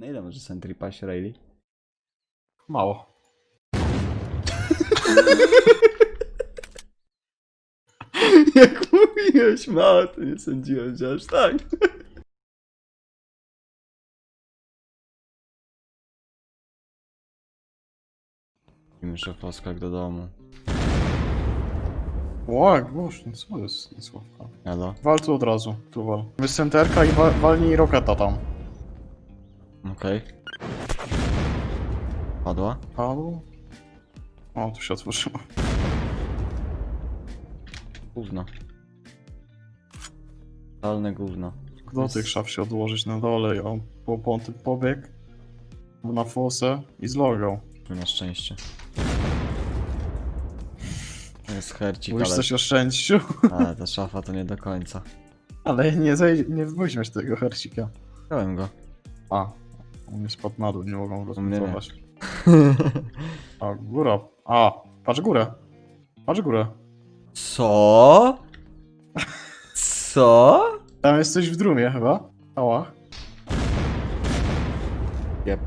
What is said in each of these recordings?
No ile może Sentry paść Rayleigh? Mało. Jak mówiłeś mało, to nie sądziłem, że aż tak. Musimy szefoskak do domu. O, jak głośno, co jest nie słówka. Elo? Wal tu od razu, tu wal. Jest centerka i wa walnij roketa tam. Okej. Padła? Padł? O, tu się otworzyło. Gówno. Totalne gówno. Do tych szaf się odłożyć na dole on po ponty pobiegł na fosę i zlogał. Na szczęście. To jest hercik, Mówisz ale... coś o szczęściu, ale ta szafa to nie do końca. ale nie, zej- nie weźmiesz tego hercika. Wziąłem go. A, on spadł na dół, nie mogą rozmontować. A, góra. A, patrz górę. Patrz górę. Co? Co? Tam jest coś w drumie chyba. Ała. Jep.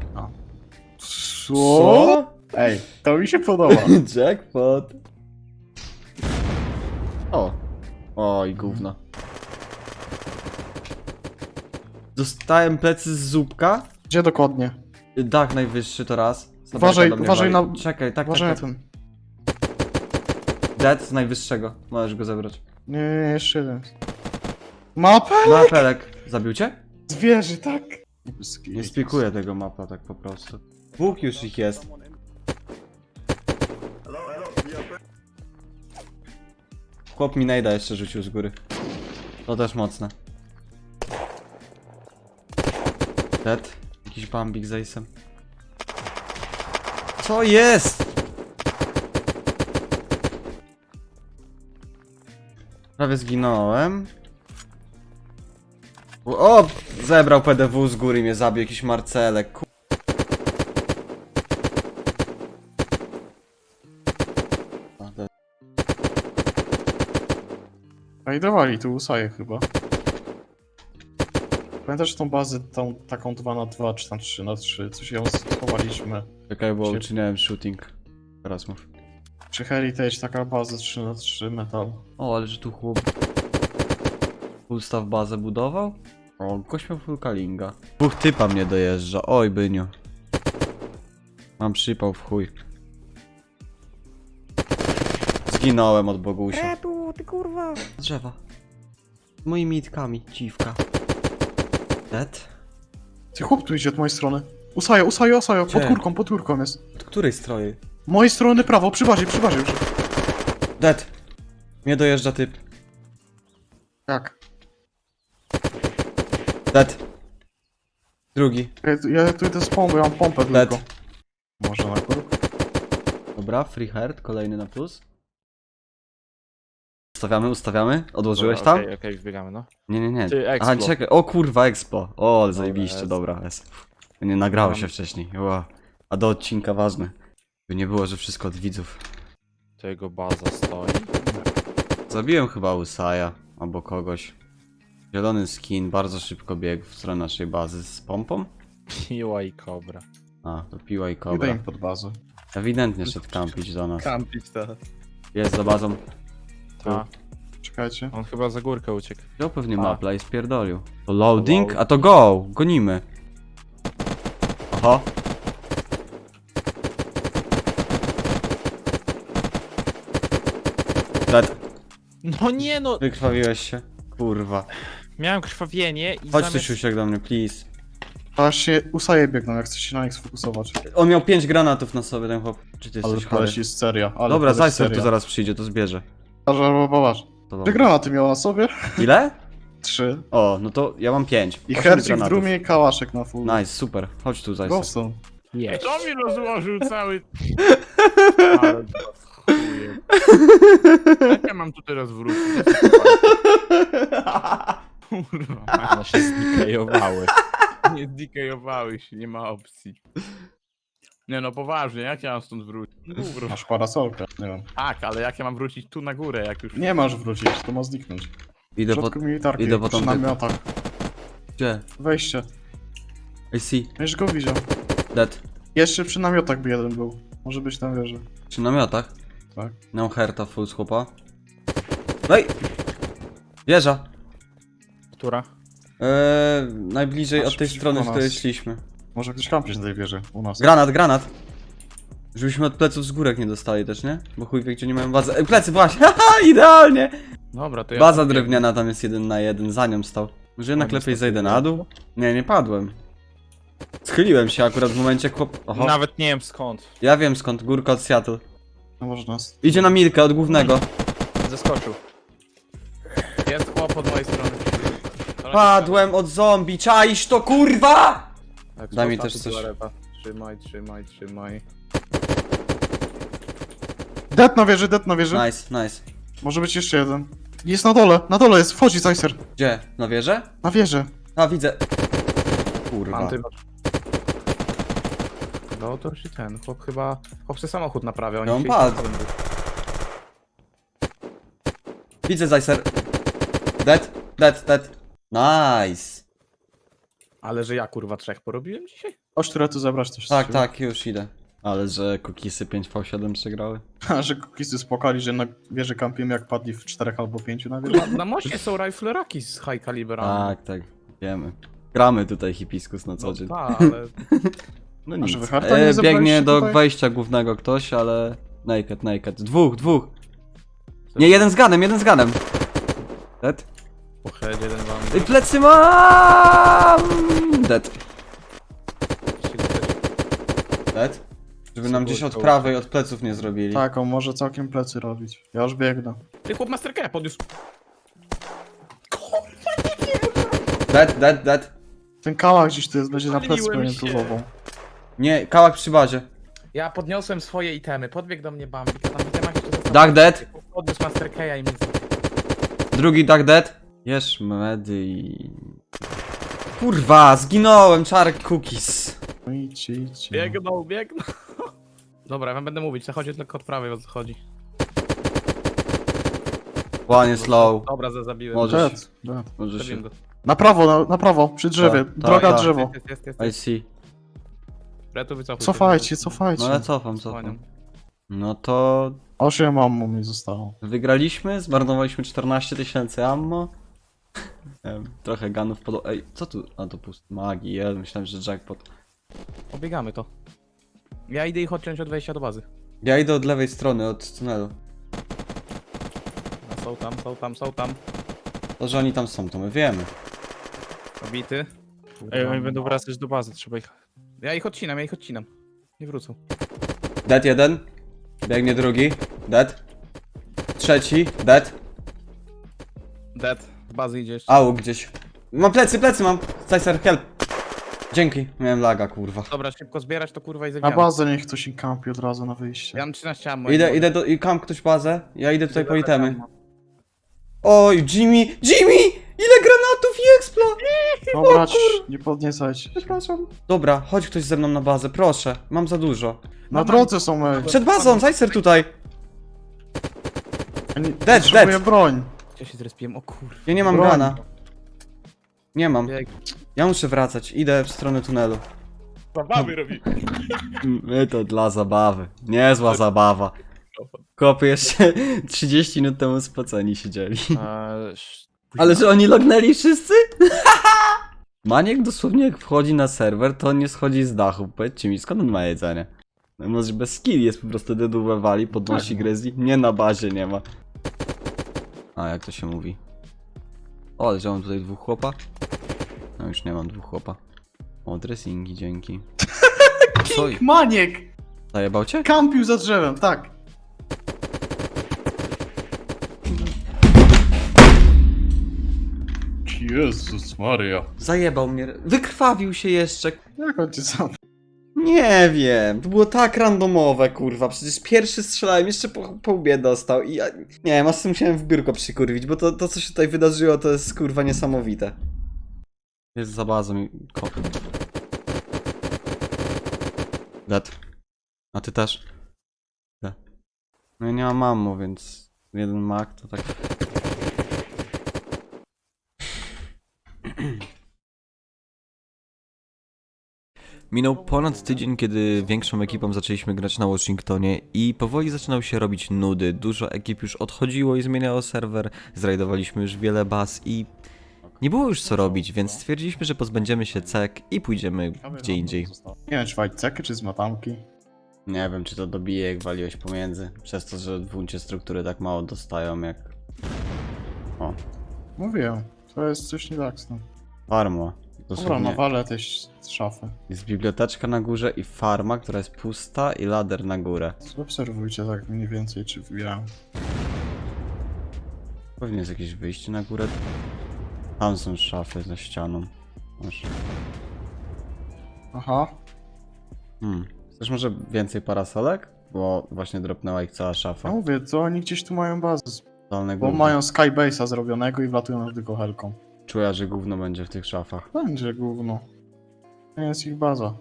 Co? Ej, to mi się podoba. Jackpot. O. Oj, gówno. Dostałem plecy z zupka. Gdzie dokładnie? Dach najwyższy to raz. Uważaj, do mnie uważaj wali. na- Czekaj, tak, Uważaj na tak, tak. ten. Dead z najwyższego. Możesz go zebrać. Nie, nie, nie, jeszcze jeden. Mapę? Mapelek. Zabił cię? Zwierzy, tak. Nie spikuję tego mapa tak po prostu. Dwóch już ich jest. Chłop mi najda jeszcze rzucił z góry. To też mocne. Dead. Jakiś bambik z ace'em. Co jest? Prawie zginąłem. O! Zebrał PDW z góry i mnie zabił jakiś Marcelek. A, to- Rajdowali tu Usaje chyba. Pamiętasz tą bazę, tą taką 2 na 2 czy tam 3 na 3 coś ją schowaliśmy. Czekaj, bo Się- uczyniłem shooting. Teraz mów. Przy Heritage taka baza 3 na 3 metal. O, ale że tu chłop... Ustaw bazę budował? O, gość miał full kalinga. Dwóch typa mnie dojeżdża, oj byniu. Mam przypał w chuj. Zginąłem od Bogusia. Kretu, ty kurwa! Drzewa. Z moimi itkami, dziwka. Dead? Ty chłop tu idzie od mojej strony. Usajo, Usajo, Usajo, pod Gdzie? górką, pod górką jest. Od której strony? Mojej strony prawo, przy bazie, przy bazie już. Dead. Mnie dojeżdża typ. Jak? Dead. Drugi. Ja, tu- ja tu idę z ja mam pompę Dead. tylko. Może na? Dobra, free heart, kolejny na plus. Ustawiamy, ustawiamy. Odłożyłeś tam? Okej, okej, wbiegamy, no. Nie, nie, nie. Ty, Aha, Expo. czekaj. O kurwa, expo. O, ale zajebiście, jest. dobra. Jest. Nie nagrało Mam- się wcześniej. Ła. A do odcinka ważne. By nie było, że wszystko od widzów. To jego baza stoi. Zabiłem chyba Usaja albo kogoś. Zielony skin bardzo szybko biegł w stronę naszej bazy z pompą. Piła i kobra. A, to piła i Idę kobra. im pod bazę. Ewidentnie szedł kampić do nas. Kampić teraz. Jest za bazą. Ta. Czekajcie. On chyba za górkę uciekł. Wziął pewnie mapla i spierdolił. To loading? Load. A to go! Gonimy. Oho. Dead. No nie no! Wykrwawiłeś się. Kurwa. Miałem krwawienie i Chodź zamiast... siusiek do mnie, please. Właśnie Usaje biegną, jak chcesz się na nich sfokusować. On miał 5 granatów na sobie, ten chłop. Czy ty Ale jesteś chory? koleś jest seria. Ale Dobra, koleś seria. tu zaraz przyjdzie, to zbierze. Albo popatrz. To. Czy granaty miał na sobie? Ile? Trzy. O, no to ja mam 5. I hercik w drumie i kałaszek na full. Nice, super. Chodź tu, Zajcer. Ghoston. Jeść. To mi rozłożył cały... Ale to chuje. Jak ja mam tu teraz wrócić? Kurwa, One się znikajowały. nie zdikajowały się, nie ma opcji. Nie no, poważnie, jak ja mam stąd wrócić? Kurwa. Masz parasolkę. Nie wiem. Tak, ale jak ja mam wrócić tu na górę, jak już... Nie masz wrócić, to ma zniknąć. Idę po... środku militarki, idę po namiotach. Gdzie? Wejście. I see. Już go widział. Dead. Jeszcze przy namiotach by jeden był. Może być na wieży. Przy namiotach? Tak. Mam herta full z chłopa. No i... Wieża. Która? Eee, najbliżej od tej przeciwko strony, z nas. której szliśmy. Może ktoś kampić na tej wieży u nas. Granat, granat! Żebyśmy od pleców z górek nie dostali też, nie? Bo chuj wie, gdzie nie mają bazy. Ej, plecy, właśnie! Haha, idealnie! Dobra, to ja... Baza drewniana tam jest jeden na jeden, za nią stał. Może jednak nie lepiej stał zejdę na dół? Nie, nie padłem. Schyliłem się akurat w momencie chłop... Oho. Nawet nie wiem skąd. Ja wiem skąd, górka od Seattle. No może nas. Idzie na Milkę od głównego. Zeskoczył. Jest chłop od mojej strony. Padłem od zombie, czaisz to kurwa! Tak, Daj mi też coś. Repa. Trzymaj, trzymaj, trzymaj. Det na wieży, det na wieży. Nice, nice. Może być jeszcze jeden. Jest na dole, na dole jest, wchodzi Zajser. Gdzie? Na wieżę? Na wieżę. A, widzę. Kurwa. Anty... No to już i ten, chłop chyba... Chłop sobie samochód naprawia, oni No on chcieli padł. Widzę Zajser. Dead, dead, dead. Nice. Ale że ja kurwa trzech porobiłem dzisiaj? Chodź tu zebrać coś. Tak, tak, już idę. Ale że cookiesy 5v7 przegrały. A że kukisy spłakali, że na wieży kampimy jak padli w czterech albo pięciu na wieży. Na, na moście są rifleraki z high caliberami. Tak, tak, wiemy. Gramy tutaj hipiskus na co no dzień. tak, ale... No A nic. że wy harta nie E, zebraliście biegnie do tutaj? wejścia głównego ktoś, ale... Naked, naked. Dwóch, dwóch. Nie, jeden z ganem, jeden z ganem. Dead. Po head jeden. Ej, plecy mam! Dead. Dead? Żeby nam gdzieś od prawej, od pleców nie zrobili. Tak, on może całkiem plecy robić. Ja już biegnę. Ty chłop Master Care podniósł. Dead, dead, dead. Ten kałach gdzieś tu jest, będzie na plecy Spaliłem pewnie się. próbował. Nie, kałak przy bazie. Ja podniosłem swoje itemy, podbiegł do mnie tam itemach jeszcze został... Duck dead. Podniósł Master Keya i mnie zabił. Drugi duck dead. Jesz medy i... Kurwa, zginąłem, czarek cookies. No idźcie. Biegnął, biegnął. Dobra, ja wam będę mówić, zachodzi tylko od prawej, o co chodzi. One jest low. Dobra, za- zabiłem. Może- Dead, dead. Może się... Go. Na prawo, na, na prawo, przy drzewie. Tak, Droga tak, drzewo. Jest, jest, jest. I jest. see. Retu wycofuj. Cofajcie, cofajcie. No ja cofam, cofam. No to... Osiem ammo mi zostało. Wygraliśmy, zmarnowaliśmy 14 tysięcy ammo. Trochę ganów pod... Ej, co tu? A to pusty magii, ja myślałem, że jackpot. Obiegamy to. Ja idę ich odciąć od wejścia do bazy. Ja idę od lewej strony, od tunelu. A są tam, są tam, są tam. To, że oni tam są, to my wiemy. Obity. Ej, oni będą wracać do bazy, trzeba ich... Ja ich odcinam, ja ich odcinam. Nie wrócą. Dead jeden. Biegnie drugi. Dead. Trzeci. Dead. Dead. Bazy idzie jeszcze. Au, gdzieś. Mam plecy, plecy mam. Cycer, help. Dzięki. Miałem laga, kurwa. Dobra, szybko zbierać to kurwa i Na zabijamy. bazę niech ktoś im kampi od razu na wyjście. Ja mam 13 ammo. Idę, idę do... I kam ktoś bazę. Ja idę tutaj po itemy. Oj, Jimmy! Jimmy! Ile granatów i explo! Dobra, cii, nie podniecajcie. się. Przepraszam. Dobra, chodź ktoś ze mną na bazę, proszę. Mam za dużo. Na drodze są e. Przed bazą, Zajcer tutaj. Ja nie- Dead, potrzebuję dead. broń. Ja się zrespiłem, o kurwa. Ja nie mam Broń. grana. Nie mam. Bieg. Ja muszę wracać. Idę w stronę tunelu. Zabawy robi. My to dla zabawy. Niezła zabawa. Kopy jeszcze 30 minut temu spoceni siedzieli. Sz- Ale że oni lognęli wszyscy? Maniek dosłownie jak wchodzi na serwer, to on nie schodzi z dachu. Powiedzcie mi, skąd on ma jedzenie? No może bez skill jest po prostu dedu wali, podnosi grizzly. Nie na bazie nie ma. A jak to się mówi? O, ale mam tutaj dwóch chłopa? No już nie mam dwóch chłopa. O, dressingi, dzięki. Co? Maniek! Zajebał cię? Kampił za drzewem, tak. Jezus Maria. Zajebał mnie. Wykrwawił się jeszcze. Jak on cię sam? Nie wiem, to było tak randomowe, kurwa. Przecież pierwszy strzelałem, jeszcze po, po łbie dostał i ja, nie sobie musiałem w biurko przykurwić, bo to, to, co się tutaj wydarzyło, to jest kurwa niesamowite. Jest za bazą i kop. Dead. A ty też? Dead. No ja nie mam mammu, więc jeden mak to tak... Minął ponad tydzień, kiedy większą ekipą zaczęliśmy grać na Washingtonie i powoli zaczynał się robić nudy. Dużo ekip już odchodziło i zmieniało serwer, zrajdowaliśmy już wiele baz i nie było już co robić, więc stwierdziliśmy, że pozbędziemy się cek i pójdziemy gdzie indziej. Nie wiem, czy walić ceky, czy z matamki. Nie wiem, czy to dobije, jak waliłeś pomiędzy. Przez to, że w buncie struktury tak mało dostają, jak... O, Mówiłem, to jest coś nie tak z tym. farma. Dobra, Dosłownie nawalę te ś- szafy. jest biblioteczka na górze i farma, która jest pusta i lader na górę. Obserwujcie tak mniej więcej, czy wybierają. Pewnie jest jakieś wyjście na górę. Tam są szafy za ścianą. Masz. Aha, Hmm. Chcesz może więcej parasolek? Bo właśnie dropnęła ich cała ja szafa. mówię, to oni gdzieś tu mają bazę. Dolne Bo gówno. mają skybase'a zrobionego i wlatują na tylko helką. Czuję, że gówno będzie w tych szafach. Będzie gówno. To jest ich baza.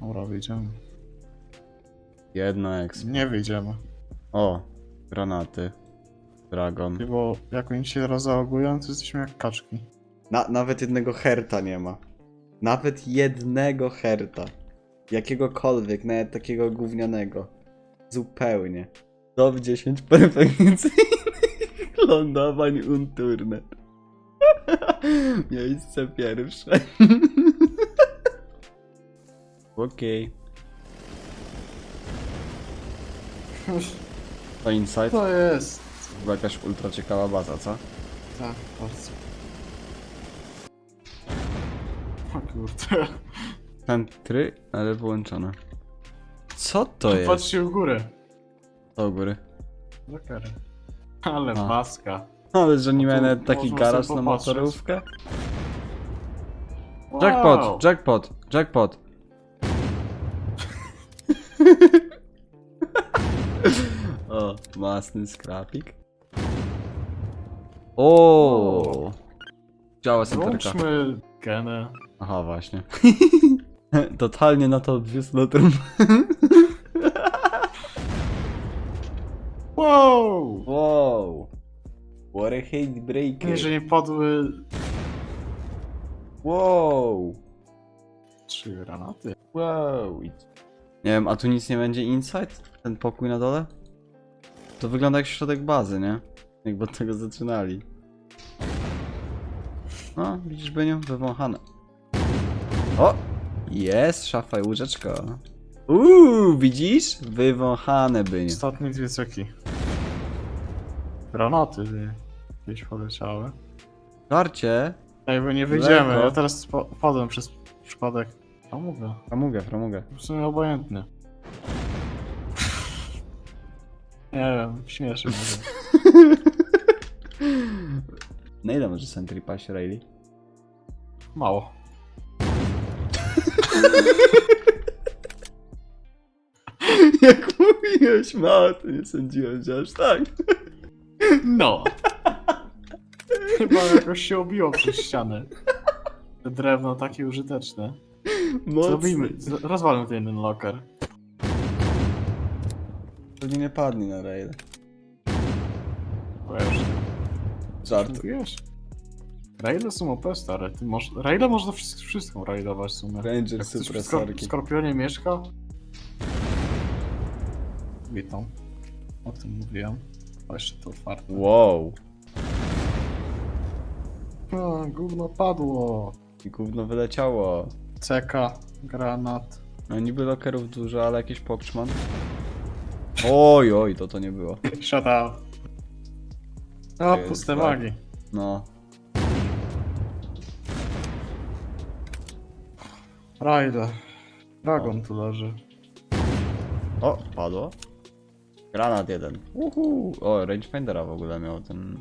Dobra, wyjdziemy. Jedno eks. Nie wyjdziemy. O, granaty. Dragon. Bo jak oni się teraz załogują, to jesteśmy jak kaczki. Na, nawet jednego herta nie ma. Nawet jednego herta. Jakiegokolwiek, nawet takiego gównianego. Zupełnie. Top 10 perfekcyjnych lądowań Unturnet. Miejsce pierwsze. Okej. To insight? To jest. Była jakaś ultra ciekawa baza, co? Tak, bardzo. O kurde. Centry, ale wyłączone. Co to jest? Patrzcie u góry. U góry. Ale A. maska. Ale że nie No miałem tu nawet taki można garaż sobie na popatrzeć. motorówkę. Wow. Jackpot, jackpot, jackpot. o, masny skrapik. O, Działa centerka. Włączmy genę. Aha, właśnie. Totalnie na to lotrum. Wow! A hate breaker. Nie, że nie padły Wow. trzy granaty. Wow. Nie wiem, a tu nic nie będzie inside? Ten pokój na dole? To wygląda jak środek bazy, nie? Jakby od tego zaczynali. No, widzisz, Beniu? Wywąchane. O! Jest szafa i łóżeczko. Uuu, widzisz? Wywąchane, Byniu. Ostatnie dwie ceki. Granaty ty, gdzieś poleciały. Żarcie. Ej, bo nie wyjdziemy. Lekko. Ja teraz padłem przez przypadek. A mówię. Framugę, framugę. W sumie obojętny. Nie wiem, śmieszy może. Na ile może Sentry paść, Rayleigh? Mało. Jak mówiłeś, mało, to nie sądziłem, że aż tak. No. Chyba jakoś się obiło przez ścianę. Te drewno takie użyteczne. Zrobimy, z- rozwalmy ten jeden locker. Pewnie nie padnie na rail. Bo ja już Żart. wiesz. Raile są OP stare. Ty moż... Raile można wszystko, wszystko raidować w sumie. Ranger Jak ktoś w Super Skor- Sarki. w Skorpionie mieszka. Witam. O tym mówiłem. O, jeszcze to otwarte. Wow. A, gówno padło. I gówno wyleciało. Ceka, granat. No niby lokerów dużo, ale jakiś pokrzman. Oj, oj, to to nie było. Shut up. A, Jest puste tak. No. Raider. Dragon tu leży. O, padło. Granat jeden. Uhu. O, rangefindera w ogóle miał ten...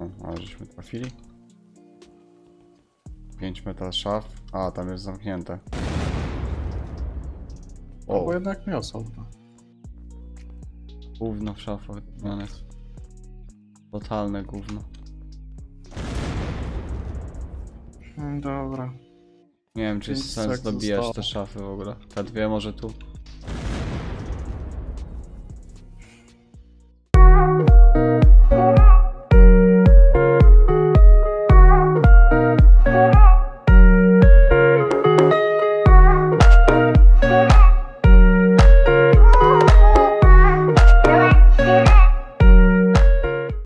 O, ale żeśmy trafili. 5 metal szaf. A, tam jest zamknięte. O. O, Bo jednak osobno. gówno w szafach. zmienione. Totalne gówno. Mm, Dobra. Nie wiem, czy Pięć jest sens dobijać zostało. te szafy w ogóle. Te dwie może tu.